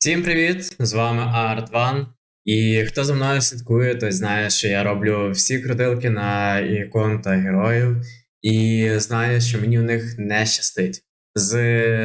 Всім привіт! З вами Art1. І хто за мною слідкує, той знає, що я роблю всі крутилки на ікон та героїв, і знає, що мені в них не щастить. З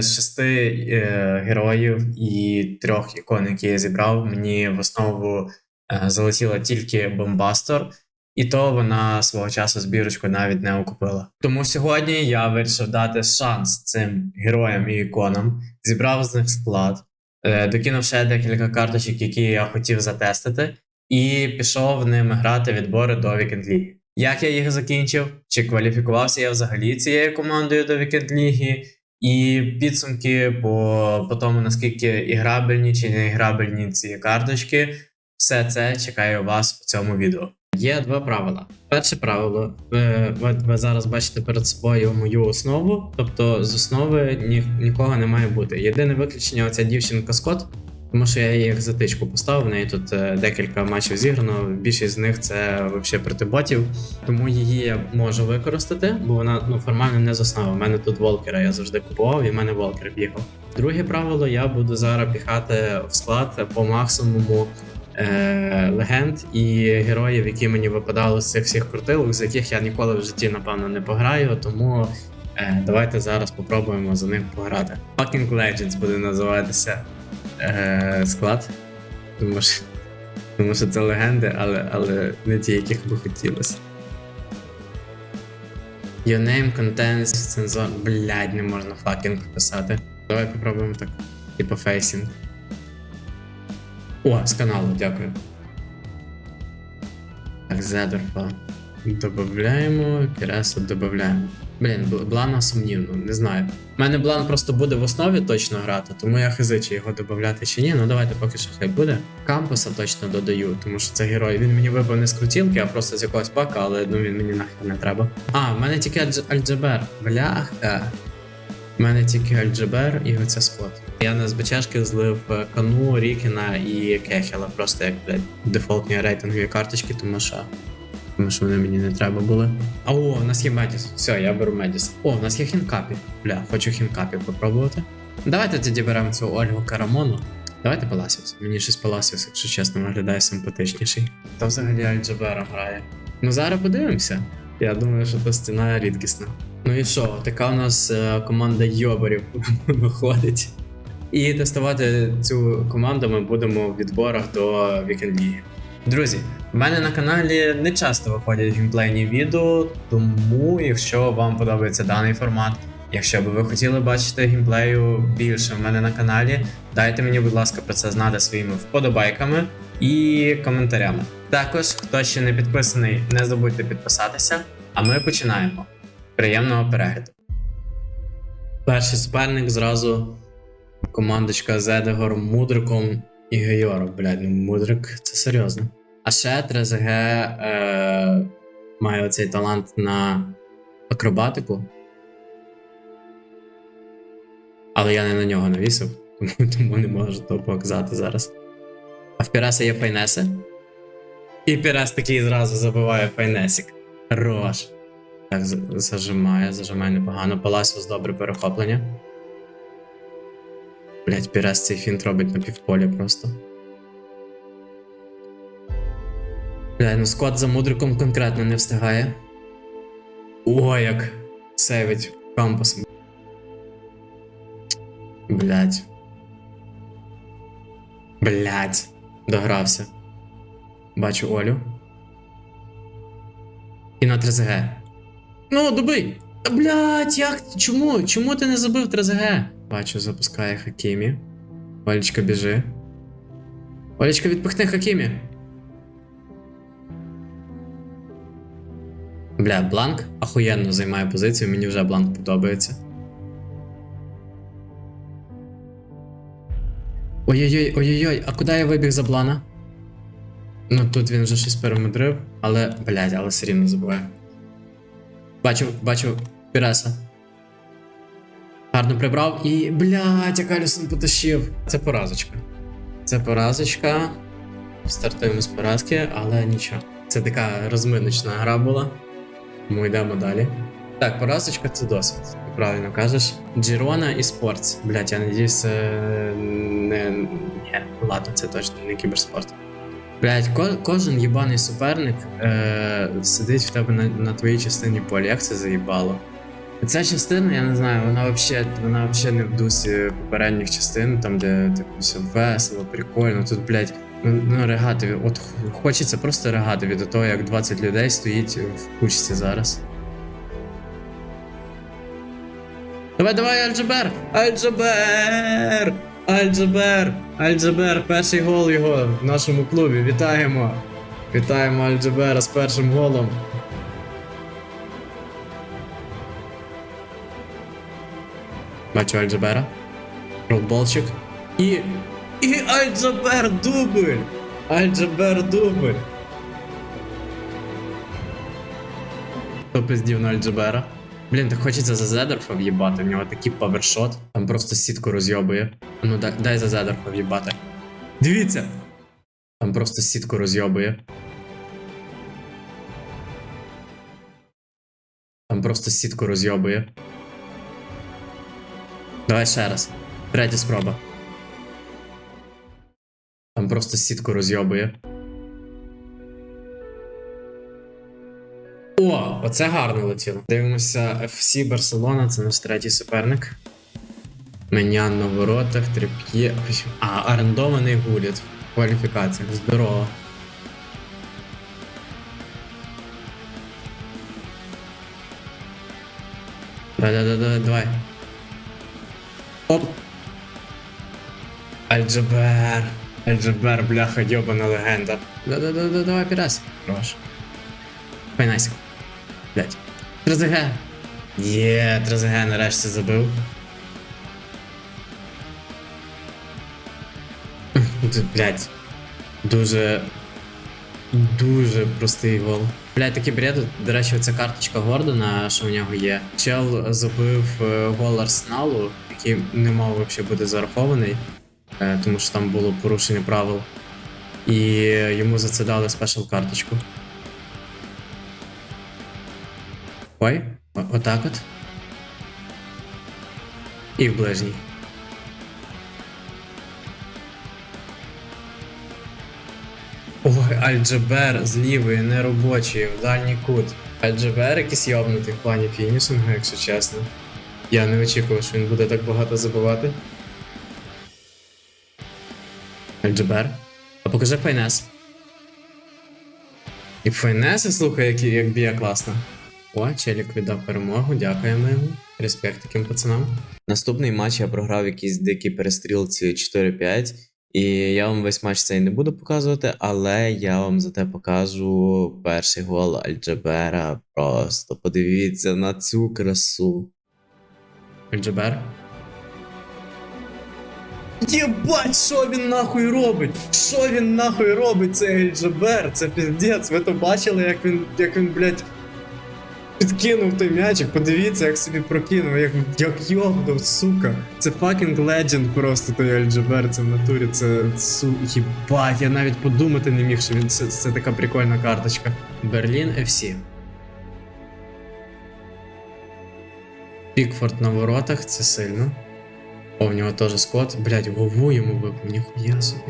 шести е, героїв і трьох ікон, які я зібрав, мені в основу е, залетіла тільки Бомбастер, і то вона свого часу збірочку навіть не окупила. Тому сьогодні я вирішив дати шанс цим героям і іконам, зібрав з них склад. Е, Докинув ще декілька карточок, які я хотів затестити, і пішов ними грати відбори до Вікенд Ліги. Як я їх закінчив? Чи кваліфікувався я взагалі цією командою до Вікенд Ліги? І підсумки по, по тому, наскільки іграбельні чи не іграбельні ці карточки, все це чекаю вас у цьому відео. Є два правила. Перше правило, ви, ви, ви зараз бачите перед собою мою основу, тобто з основи ні, нікого не має бути. Єдине виключення оця дівчинка Скотт, тому що я її екзотичку поставив. В неї тут е, декілька матчів зіграно. Більшість з них це взагалі проти ботів. Тому її я можу використати, бо вона ну формально не з основи. У мене тут волкера я завжди купував, і в мене волкер бігав. Друге правило, я буду зараз піхати в склад по максимуму е, легенд і героїв, які мені випадали з цих всіх крутилок, з яких я ніколи в житті, напевно, не пограю. Тому е, давайте зараз попробуємо за них пограти. Fucking Legends буде називатися е, склад. Тому що, тому що це легенди, але, але не ті, яких би хотілося. Your name contains цензор. Блядь, не можна fucking писати. Давай попробуємо так. Типу фейсінг. О, з каналу, дякую. Так, Зедорфа. Добавляємо, Кересу додаємо. Блін, Бл- Блана сумнівно, не знаю. У мене Блан просто буде в основі точно грати, тому я хизи, чи його додати чи ні. Ну давайте поки що хай буде. Кампуса точно додаю, тому що це герой. Він мені вибив не з крутілки, а просто з якогось пака, але ну він мені нахер не треба. А, в мене тільки Альдж- Альджебер. Бляха. У мене тільки Альджебер і оце скот. Я на СБЧшки злив е, Кану, Рікіна і Кехела, просто як блядь, дефолтні рейтингові карточки, тому що. Тому що вони мені не треба були. А о, у нас є Медіс. Все, я беру Медіс. О, у нас є хінкапі. Бля, хочу хінкапі попробувати. Давайте тоді беремо цю Ольгу Карамону. Давайте Паласіус. Мені щось Паласіус, якщо чесно, виглядає симпатичніший. Та взагалі Альджабера грає. Ну зараз подивимося. Я думаю, що та стіна рідкісна. Ну і що, така у нас е, команда йобарів виходить. І тестувати цю команду ми будемо в відборах до Weekend Друзі, в мене на каналі не часто виходять геймплейні відео, тому якщо вам подобається даний формат, якщо би ви хотіли бачити геймплею більше в мене на каналі, дайте мені, будь ласка, про це знати своїми вподобайками і коментарями. Також, хто ще не підписаний, не забудьте підписатися, а ми починаємо. Приємного перегляду. Перший суперник зразу командочка з Мудриком і Гейором. Блядь, ну Мудрик це серйозно. А ще Трезеге е, має оцей талант на акробатику. Але я не на нього навісив, тому, тому не можу того показати зараз. А в Піреса є Файнеси. І Пірес такий зразу забиває Файнесік. Хорош. Так, зажимає, зажимає непогано. Паласіус добре перехоплення. Блять, Пірес цей фінт робить на півполі просто. Бля, ну скот за мудриком конкретно не встигає. О, як сейвить кампусом. Блять. Блять. Догрався. Бачу Олю. І на 3ЗГ. Ну, добий! Та блять, як? Чому? Чому ти не забив 3ЗГ? Бачу, запускає Хакімі. Олечка біжи. Олечка, відпихни Хакімі. Бля, бланк ахуєнно займає позицію, мені вже бланк подобається. Ой-ой-ой, ой-ой-ой, а куди я вибіг за блана? Ну тут він вже щось перемудрив, але, блядь, але все рівно забуває. Бачу, бачу Піреса. Гарно прибрав і. Блядь, як Алісон потащив. Це поразочка. Це поразочка. Стартуємо з поразки, але нічого. Це така розминочна гра була. Тому йдемо далі. Так, поразочка це досвід. правильно кажеш. Джирона і Спортс. Блять, я надіюсь, не. Ні, ладно, це точно не кіберспорт. Блять, ко- кожен їбаний суперник е- сидить в тебе на, на твоїй частині поля. Як це заїбало? Ця частина, я не знаю, вона взагалі вона не в дусі попередніх частин, там, де типу все весело, прикольно. Тут, блядь, ну, ну регати. От хочеться просто регати від того, як 20 людей стоїть в кучці зараз. Давай, давай, Альджабер! Альджабер! Альджабер! Альджабер! Перший гол його в нашому клубі. Вітаємо! Вітаємо Альджабера з першим голом. Бачу Альджабера. Ролболчик. І. І Альджабер дубль! Альджабер дубль! Хто пиздів на Альджабера? Блін, так хочеться за Зедерфа в'їбати, в нього такий павершот, там просто сітку розйобує. Ну дай, дай за Зедерфа в'їбати. Дивіться! Там просто сітку розйобує. Там просто сітку розйобує. Давай ще раз. Третя спроба. Там просто сітку розйобує. О, оце гарно летіло. Дивимося FC Барселона, це наш третій суперник. Менян на воротах, трип'є. А, орендований гуліт в кваліфікаціях. Здорово. Да-да-да, давай. Оп. Альджабер. Альджабер, бляха, йобана легенда. Да-да-да, давай пірас. Хорош. Файнасик. Блять. Трезеге. Є, Трезеге нарешті забив. Блять. Дуже. Дуже простий гол. Блять, такий бред. До речі, оця карточка Гордона, що в нього є. Чел забив е, гол Арсеналу, який не мав взагалі бути зарахований, е, тому що там було порушення правил. І йому за це дали спешл карточку. Ой, отак от. І в ближній. Ой, Альджабер з лівої, неробочої, в дальній кут. Альджабер якийсь йобнутий в плані фінішингу, якщо чесно. Я не очікував, що він буде так багато забивати. Альджабер. А покажи Файнес. І Файнеса, слухай, як, як б'є класно. О, Челік віддав перемогу, дякуємо йому. Респект таким пацанам. Наступний матч я програв якийсь дикій перестрілці 4-5. І я вам весь матч цей не буду показувати, але я вам зате покажу перший гол Альджабера. Просто подивіться на цю красу. Альджабер. Єбать, що він нахуй робить? Що він нахуй робить? Це Альджабер, це піздець. Ви то бачили, як він, як він, блядь, підкинув той м'ячик, подивіться, як собі прокинув, як, як йобнув, сука. Це fucking legend просто той Альджабер, це в натурі, це су... Єбать, я навіть подумати не міг, що він це, це така прикольна карточка. Берлін FC. Пікфорд на воротах, це сильно. О, в нього теж скот. Блять, голову йому випав, ніхуя собі.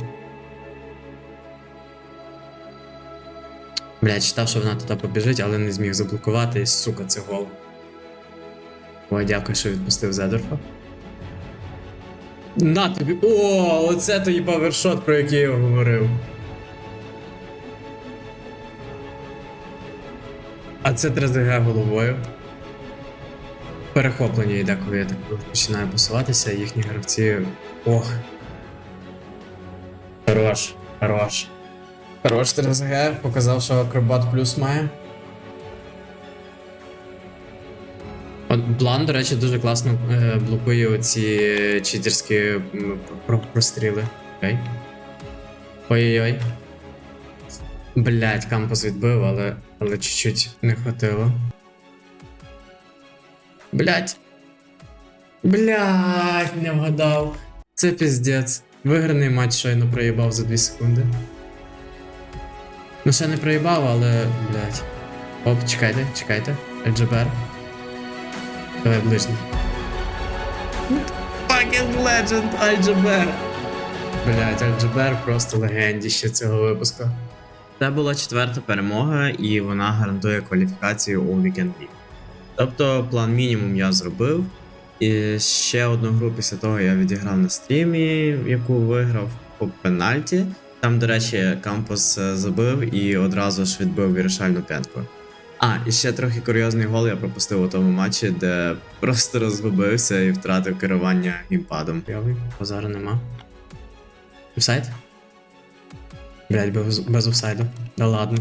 Блять, читав, що вона туди побіжить, але не зміг заблокувати, і сука, це гол. Ой, дякую, що відпустив Зедорфа. На тобі. О, оце той павершот, про який я говорив. А це 3DG головою. Перехоплення йде, коли я так починаю посуватися, їхні гравці. Ох. Хорош, хорош. Хорош 3DG, показав, що акробат плюс має. От Блан, до речі, дуже класно е, блокує оці читерські простріли. Окей. Ой-ой-ой. Блять, кампус відбив, але, але чуть-чуть не хватило. Блять. Блять, не вгадав. Це піздець. Виграний матч щойно проїбав за 2 секунди. Ну, ще не проїбав, але. блять. Оп, чекайте, чекайте. Альджабер. Давай ближній. Fucking legend Альджабер. Блять, Альджабер просто легендіще цього випуску. Це була четверта перемога, і вона гарантує кваліфікацію у Weekend League. Тобто план мінімум я зробив. І ще одну гру після того я відіграв на стрімі, яку виграв по пенальті. Там, до речі, Кампус е, забив і одразу ж відбив вирішальну п'ятку. А, і ще трохи курйозний гол я пропустив у тому матчі, де просто розгубився і втратив керування геймпадом. Йовий, позору нема. Офсайд? Блять, без, без офсайду. Да ладно.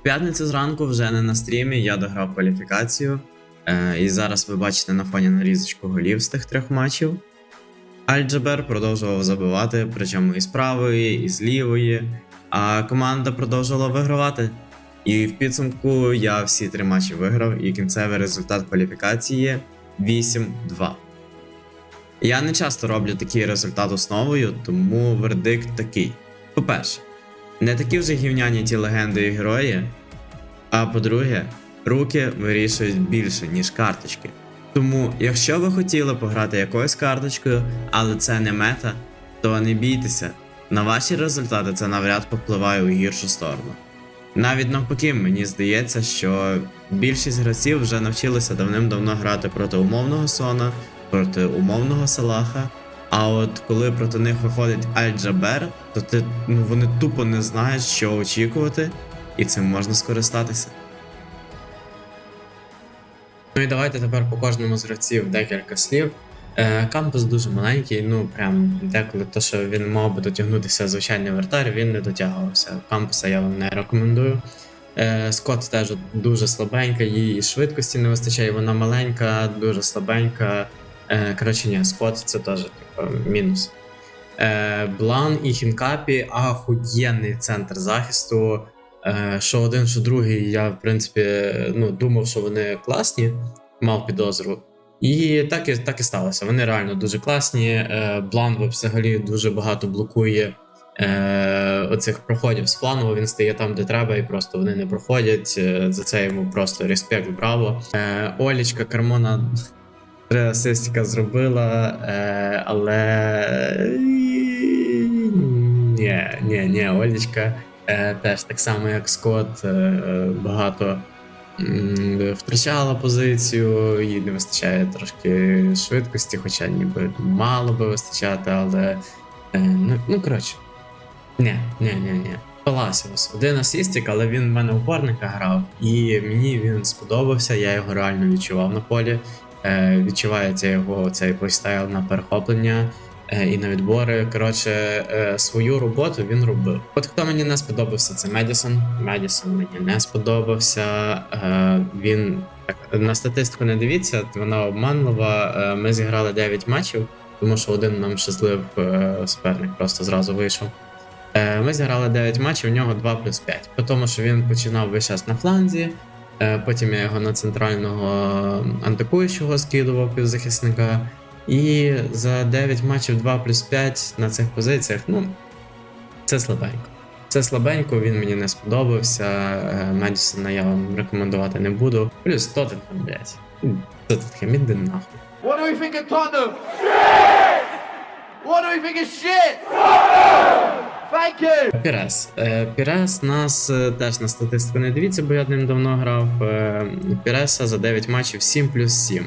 В п'ятницю зранку вже не на стрімі, я дограв кваліфікацію. Е, і зараз ви бачите на фоні нарізочку голів з тих трьох матчів. Аль-Джабер продовжував забивати, причому і з правої, і з лівої, а команда продовжувала вигравати. І в підсумку я всі три матчі виграв, і кінцевий результат кваліфікації 8-2. Я не часто роблю такий результат основою, тому вердикт такий. По-перше, не такі вже гівняні ті легенди і герої. А по-друге, руки вирішують більше, ніж карточки. Тому, якщо ви хотіли пограти якоюсь карточкою, але це не мета, то не бійтеся. На ваші результати це навряд попливає у гіршу сторону. Навіть навпаки, мені здається, що більшість гравців вже навчилися давним-давно грати проти умовного Сона, проти умовного Салаха. А от коли проти них виходить Аль-Джабер, то ти, ну, вони тупо не знають, що очікувати, і цим можна скористатися. Ну і давайте тепер по кожному з гравців декілька слів. Е, кампус дуже маленький, ну прям деколи то, що він мав би дотягнутися звичайний вратар, він не дотягувався. Кампуса я вам не рекомендую. Е, Скот теж дуже слабенька, і швидкості не вистачає, вона маленька, дуже слабенька. Е, коротше, ні, Скот це теж типу, мінус. Блан і Хінкапі ахуєнний центр захисту. Е, що один, що другий, я в принципі ну, думав, що вони класні, мав підозру. І так і, так і сталося. Вони реально дуже класні. Е, взагалі дуже багато блокує е, оцих проходів з флангу. Він стає там, де треба, і просто вони не проходять. За це йому просто респект, браво. Е, Олічка Кармона три асистика зробила, але. Ні, ні, ні, Олічка теж так само, як Скотт, е, е, багато втрачала позицію, їй не вистачає трошки швидкості, хоча ніби мало би вистачати, але. Е, ну, ну коротше. Ні, ні, ні, ні. Паласіус. Один асістик, але він в мене опорника грав, і мені він сподобався, я його реально відчував на полі. Е, відчувається його цей плейстайл на перехоплення е, і на відбори. Коротше, е, свою роботу він робив. От хто мені не сподобався, це Медісон. Медісон мені не сподобався. Е, він так на статистику не дивіться, вона обманлива. Е, ми зіграли 9 матчів, тому що один нам щаслив е, суперник просто зразу вийшов. Е, Ми зіграли 9 матчів, у нього 2 плюс 5. По тому, що він починав весь час на фланзі, е, потім я його на центрального атакуючого скидував півзахисника. І за 9 матчів 2 плюс 5 на цих позиціях, ну, це слабенько. Це слабенько, він мені не сподобався. е, Медісона я вам рекомендувати не буду. Плюс Тоттенхем, блядь. Тоттенхем, іди нахуй. What do we think of Tottenham? What do we think of shit? Thank you. Пірес. Пірес нас е, теж на статистику не дивіться, бо я ним давно грав. Е, Піреса за 9 матчів 7 плюс 7.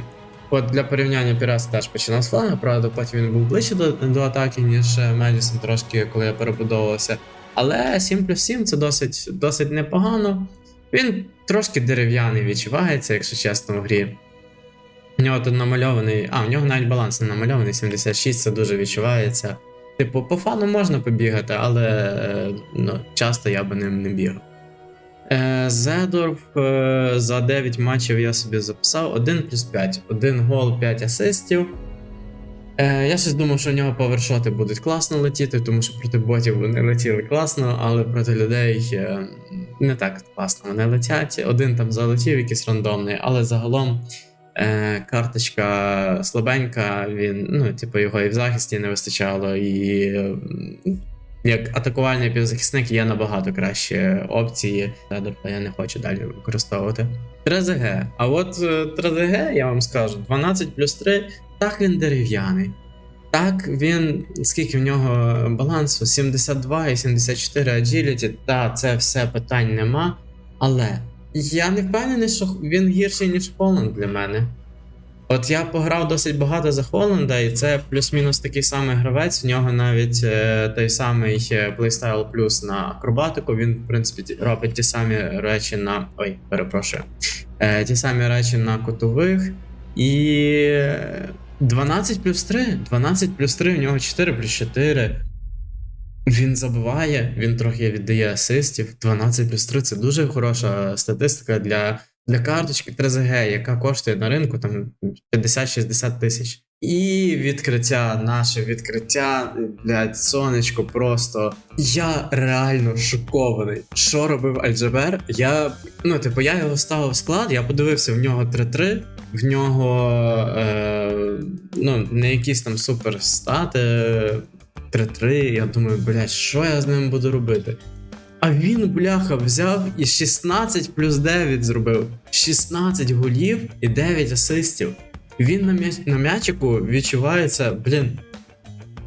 От для порівняння Пірес теж починав з фланга, правда, потім він був ближче до, до атаки, ніж Медісон трошки, коли я перебудовувався. Але 7 плюс 7 це досить, досить непогано. Він трошки дерев'яний відчувається, якщо чесно, в грі. У нього тут намальований. А, у нього навіть баланс не намальований, 76, це дуже відчувається. Типу, по фану можна побігати, але е, ну, часто я би ним не бігав. Е, Зедорф е, за 9 матчів я собі записав 1 плюс 5. 1 гол, 5 асистів. Е, я щось думав, що у нього повершоти будуть класно летіти, тому що проти ботів вони летіли класно, але проти людей не так класно вони летять. Один там залетів, якийсь рандомний, але загалом карточка слабенька, він, ну, типу, його і в захисті не вистачало, і як атакувальний півзахисник є набагато кращі опції. Тобто я не хочу далі використовувати. 3ZG. А от 3ZG, я вам скажу, 12 плюс 3, так він дерев'яний. Так, він, скільки в нього балансу? 72 і 74 agility, та це все питань нема. Але я не впевнений, що він гірший, ніж Холланд для мене. От я пограв досить багато за Холланда, і це плюс-мінус такий самий гравець. В нього навіть е, той самий е, плейстайл плюс на акробатику. Він, в принципі, робить ті самі речі на. Ой, перепрошую. Е, ті самі речі на кутових. І е, 12 плюс 3. 12 плюс 3, у нього 4 плюс 4. Він забиває, він трохи віддає асистів. 12 плюс 3 це дуже хороша статистика для, для карточки 3ZG, яка коштує на ринку там 50-60 тисяч. І відкриття, наше відкриття, блядь, сонечко просто. Я реально шокований. Що робив Альджабер? Я, ну, типу, я його ставив в склад, я подивився, в нього 3-3, в нього е, ну, не якісь там супер стати. 3-3, я думаю, блядь, що я з ним буду робити? А він, бляха, взяв і 16 плюс 9 зробив. 16 голів і 9 асистів. Він на, м'я... на м'ячику відчувається, блін.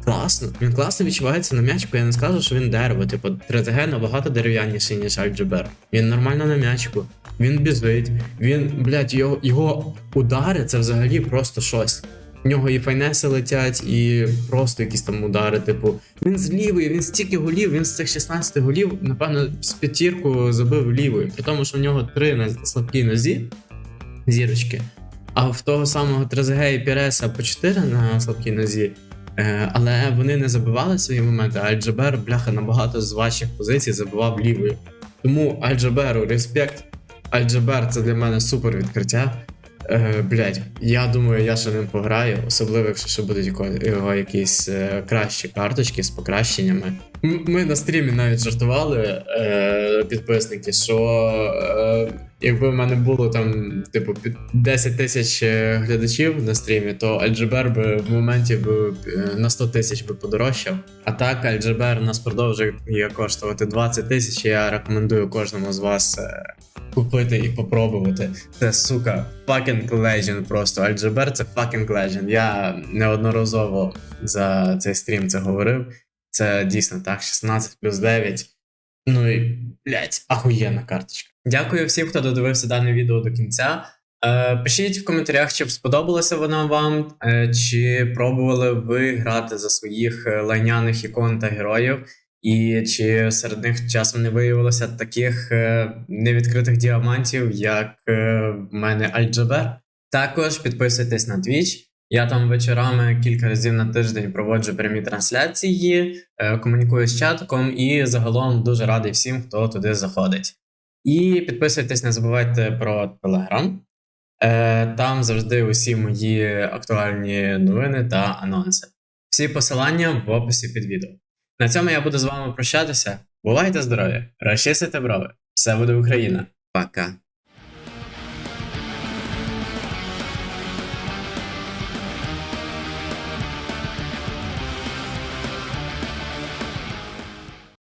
Класно. Він класно відчувається на м'ячику. Я не скажу, що він дерево. Типу, 3TG набагато дерев'яніший, ніж Альджебер. Він нормально на м'ячику. Він біжить. Він, блядь, його, його удари це взагалі просто щось. В нього і файнеси летять, і просто якісь там удари. Типу, він з лівої, він стільки голів, він з цих 16 голів, напевно, з п'ятірку забив лівою. При тому, що в нього три на слабкій нозі зірочки. А в того самого Трезеге і Піреса по 4 на слабкій нозі. Е, але вони не забивали свої моменти, а Альджабер, бляха, набагато з ваших позицій забивав лівою. Тому Альджаберу респект. Альджабер це для мене супер відкриття. Е, блять, я думаю, я ще ним пограю, особливо якщо ще будуть його якісь е, кращі карточки з покращеннями. М- Ми на стрімі навіть жартували, е, підписники, що е, якби в мене було там, типу, під 10 тисяч е, глядачів на стрімі, то Альджебер би в моменті би е, на 100 тисяч би подорожчав. А так, Альджебер нас продовжує коштувати 20 тисяч. Я рекомендую кожному з вас е, купити і попробувати. Це сука, fucking legend просто. Альджебер це fucking legend. Я неодноразово за цей стрім це говорив. Це дійсно так, 16 плюс 9. Ну і, блядь, ахуєнна карточка. Дякую всім, хто додивився дане відео до кінця. Е, пишіть в коментарях, чи сподобалося воно вам, е, чи пробували ви грати за своїх е, лайняних ікон та героїв, і чи серед них часом не виявилося таких невідкритих діамантів, як в мене Альджабер. Також підписуйтесь на Twitch. Я там вечорами кілька разів на тиждень проводжу прямі трансляції, комунікую з чатком і загалом дуже радий всім, хто туди заходить. І підписуйтесь, не забувайте про. Е, Там завжди усі мої актуальні новини та анонси. Всі посилання в описі під відео. На цьому я буду з вами прощатися. Бувайте здорові! Розчистите брови! Все буде Україна! Пока!